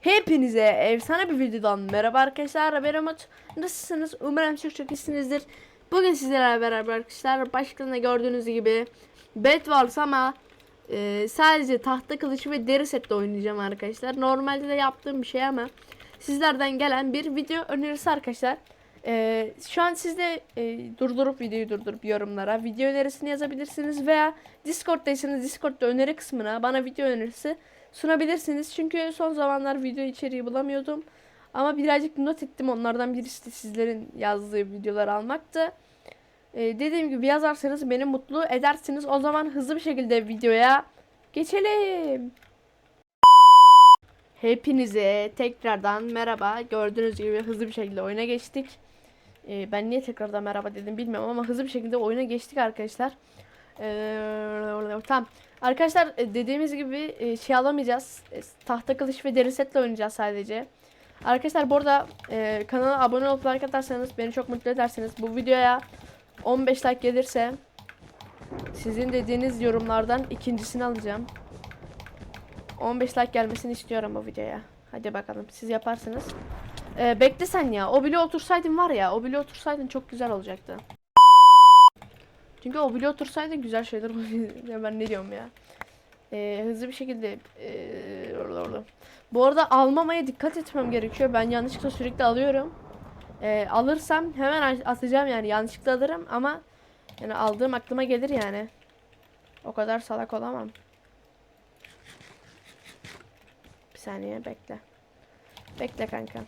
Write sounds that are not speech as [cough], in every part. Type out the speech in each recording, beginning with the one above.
Hepinize efsane bir videodan merhaba arkadaşlar. Ben Umut. Nasılsınız? Umarım çok çok iyisinizdir. Bugün sizlerle beraber arkadaşlar başlıklarında gördüğünüz gibi Wars ama e, sadece tahta kılıç ve deri setle oynayacağım arkadaşlar. Normalde de yaptığım bir şey ama Sizlerden gelen bir video önerisi arkadaşlar e, Şu an siz de e, durdurup videoyu durdurup yorumlara video önerisini yazabilirsiniz Veya Discord'daysanız Discord'da öneri kısmına bana video önerisi sunabilirsiniz. Çünkü son zamanlar video içeriği bulamıyordum. Ama birazcık not ettim. Onlardan birisi de sizlerin yazdığı videoları almaktı. Ee, dediğim gibi yazarsanız beni mutlu edersiniz. O zaman hızlı bir şekilde videoya geçelim. Hepinize tekrardan merhaba. Gördüğünüz gibi hızlı bir şekilde oyuna geçtik. Ee, ben niye tekrardan merhaba dedim bilmiyorum ama hızlı bir şekilde oyuna geçtik arkadaşlar. Ee, tamam. Arkadaşlar e, dediğimiz gibi e, şey alamayacağız. E, Tahta kılıç ve deri setle oynayacağız sadece. Arkadaşlar bu arada e, kanala abone olup like atarsanız beni çok mutlu edersiniz. Bu videoya 15 like gelirse sizin dediğiniz yorumlardan ikincisini alacağım. 15 like gelmesini istiyorum bu videoya. Hadi bakalım siz yaparsınız. E, bekle sen ya. O bile otursaydın var ya. O bile otursaydın çok güzel olacaktı. Çünkü o bile otursaydı güzel şeyler. [laughs] Ya ben ne diyorum ya. Ee, hızlı bir şekilde ee, orada orada. Bu arada almamaya dikkat etmem gerekiyor. Ben yanlışlıkla sürekli alıyorum. Ee, alırsam hemen atacağım yani yanlışlıkla alırım ama yani aldığım aklıma gelir yani. O kadar salak olamam. Bir saniye bekle. Bekle kanka.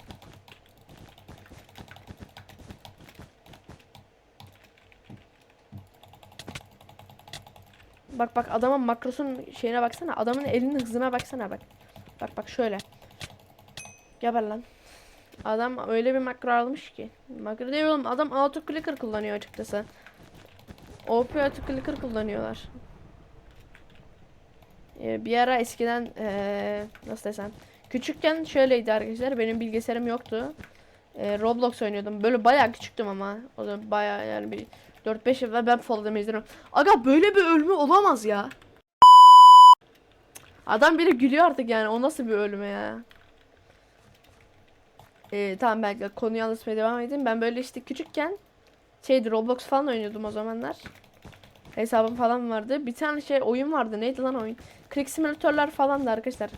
Bak bak adamın makrosun şeyine baksana. Adamın elinin hızına baksana bak. Bak bak şöyle. Geber lan. Adam öyle bir makro almış ki. Makro değil oğlum. Adam auto clicker kullanıyor açıkçası. OP auto clicker kullanıyorlar. Ee, bir ara eskiden ee, nasıl desem. Küçükken şöyleydi arkadaşlar. Benim bilgisayarım yoktu. Ee, Roblox oynuyordum. Böyle bayağı küçüktüm ama. O da bayağı yani bir 4-5 yıl ben fall damage izliyorum. Aga böyle bir ölümü olamaz ya. Adam biri gülüyor artık yani. O nasıl bir ölüme ya? Ee, tamam ben konuyu anlatmaya devam edeyim. Ben böyle işte küçükken şeydi Roblox falan oynuyordum o zamanlar. Hesabım falan vardı. Bir tane şey oyun vardı. Neydi lan oyun? Click simülatörler falan da arkadaşlar.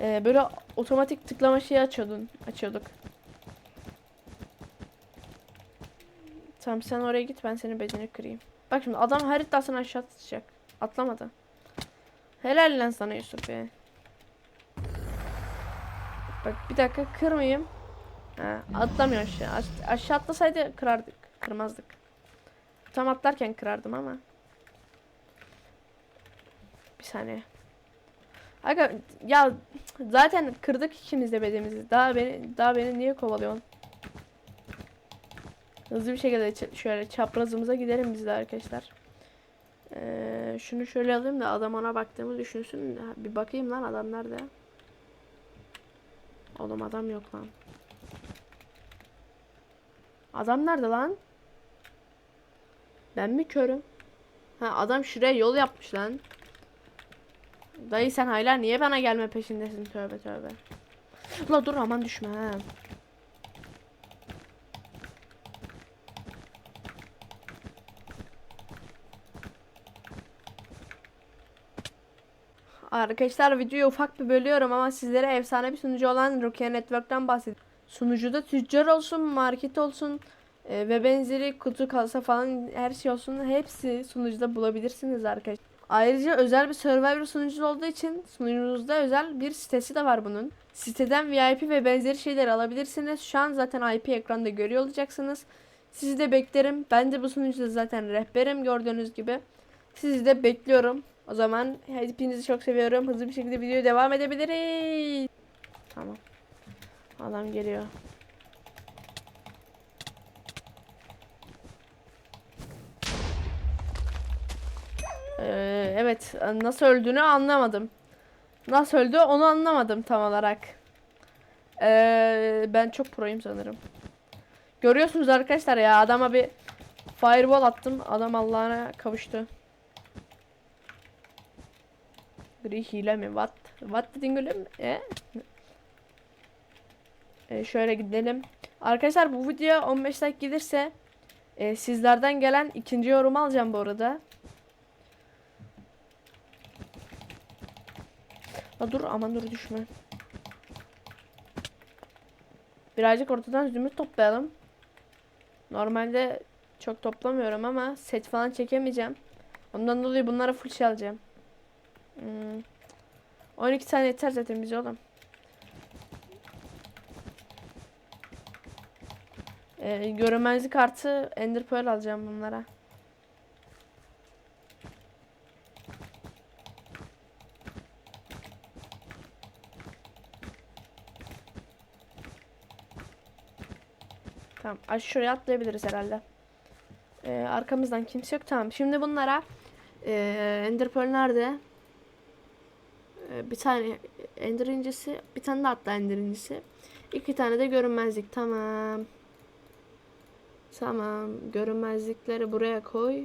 Ee, böyle otomatik tıklama şeyi açıyordun. Açıyorduk. Tamam sen oraya git ben senin bedeni kırayım. Bak şimdi adam haritasını aşağı atacak. Atlamadı. Helal lan sana Yusuf ya. Bak bir dakika kırmayayım. Ha, atlamıyor aşağı. Aş aşağı atlasaydı kırardık. Kırmazdık. Tam atlarken kırardım ama. Bir saniye. Aga ya zaten kırdık ikimiz de bedemizi. Daha beni daha beni niye kovalıyorsun? Hızlı bir şekilde şöyle çaprazımıza gidelim biz de arkadaşlar. Ee, şunu şöyle alayım da adam ona baktığımı düşünsün. Bir bakayım lan adam nerede? Oğlum adam yok lan. Adam nerede lan? Ben mi körüm? Ha adam şuraya yol yapmış lan. Dayı sen hala niye bana gelme peşindesin tövbe tövbe. La dur aman düşme. Arkadaşlar videoyu ufak bir bölüyorum ama sizlere efsane bir sunucu olan Rukia Network'ten bahsediyorum. Sunucuda tüccar olsun, market olsun e, ve benzeri kutu kasa falan her şey olsun hepsi sunucuda bulabilirsiniz arkadaşlar. Ayrıca özel bir Survivor sunucusu olduğu için sunucunuzda özel bir sitesi de var bunun. Siteden VIP ve benzeri şeyler alabilirsiniz. Şu an zaten IP ekranda görüyor olacaksınız. Sizi de beklerim. Ben de bu sunucuda zaten rehberim gördüğünüz gibi. Sizi de bekliyorum. O zaman hepinizi çok seviyorum. Hızlı bir şekilde videoya devam edebiliriz. Tamam. Adam geliyor. Ee, evet. Nasıl öldüğünü anlamadım. Nasıl öldü onu anlamadım tam olarak. Ee, ben çok proyum sanırım. Görüyorsunuz arkadaşlar ya adama bir fireball attım. Adam Allah'ına kavuştu. Gri hile mi? What? What dedin gülüm? E? Ee, şöyle gidelim. Arkadaşlar bu video 15 like gelirse e, sizlerden gelen ikinci yorumu alacağım bu arada. Ha, dur aman dur düşme. Birazcık ortadan zümrüt toplayalım. Normalde çok toplamıyorum ama set falan çekemeyeceğim. Ondan dolayı bunlara full şey alacağım. Hmm. 12 tane yeter zaten bize oğlum. Ee, görünmezlik artı Ender Pearl alacağım bunlara. Tamam. Şuraya atlayabiliriz herhalde. Ee, arkamızdan kimse yok. Tamam. Şimdi bunlara ee, Ender Pearl nerede? Ee, bir tane Ender incisi, bir tane de hatta Ender incisi. İki tane de görünmezlik. Tamam. Tamam. Görünmezlikleri buraya koy.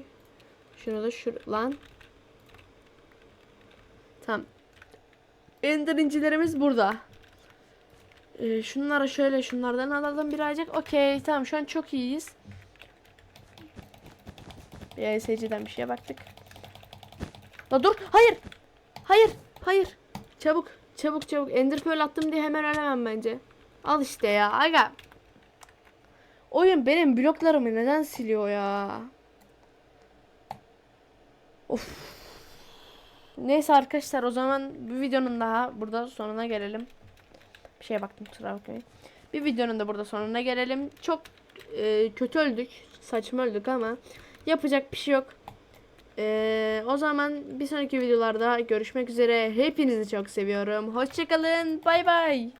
Şunu da şur lan. Tamam. Ender incilerimiz burada. Ee, şunlara şöyle şunlardan alalım birazcık. Okey tamam şu an çok iyiyiz. Bir ESC'den bir şeye baktık. La dur hayır. Hayır. Hayır. Çabuk. Çabuk çabuk. Ender Pearl attım diye hemen ölemem bence. Al işte ya. Aga. Oyun benim bloklarımı neden siliyor ya? Of. Neyse arkadaşlar o zaman bir videonun daha burada sonuna gelelim. Bir şeye baktım kusura bakmayın. Bir videonun da burada sonuna gelelim. Çok e, kötü öldük. Saçma öldük ama yapacak bir şey yok. E, o zaman bir sonraki videolarda görüşmek üzere. Hepinizi çok seviyorum. Hoşçakalın. Bay bay.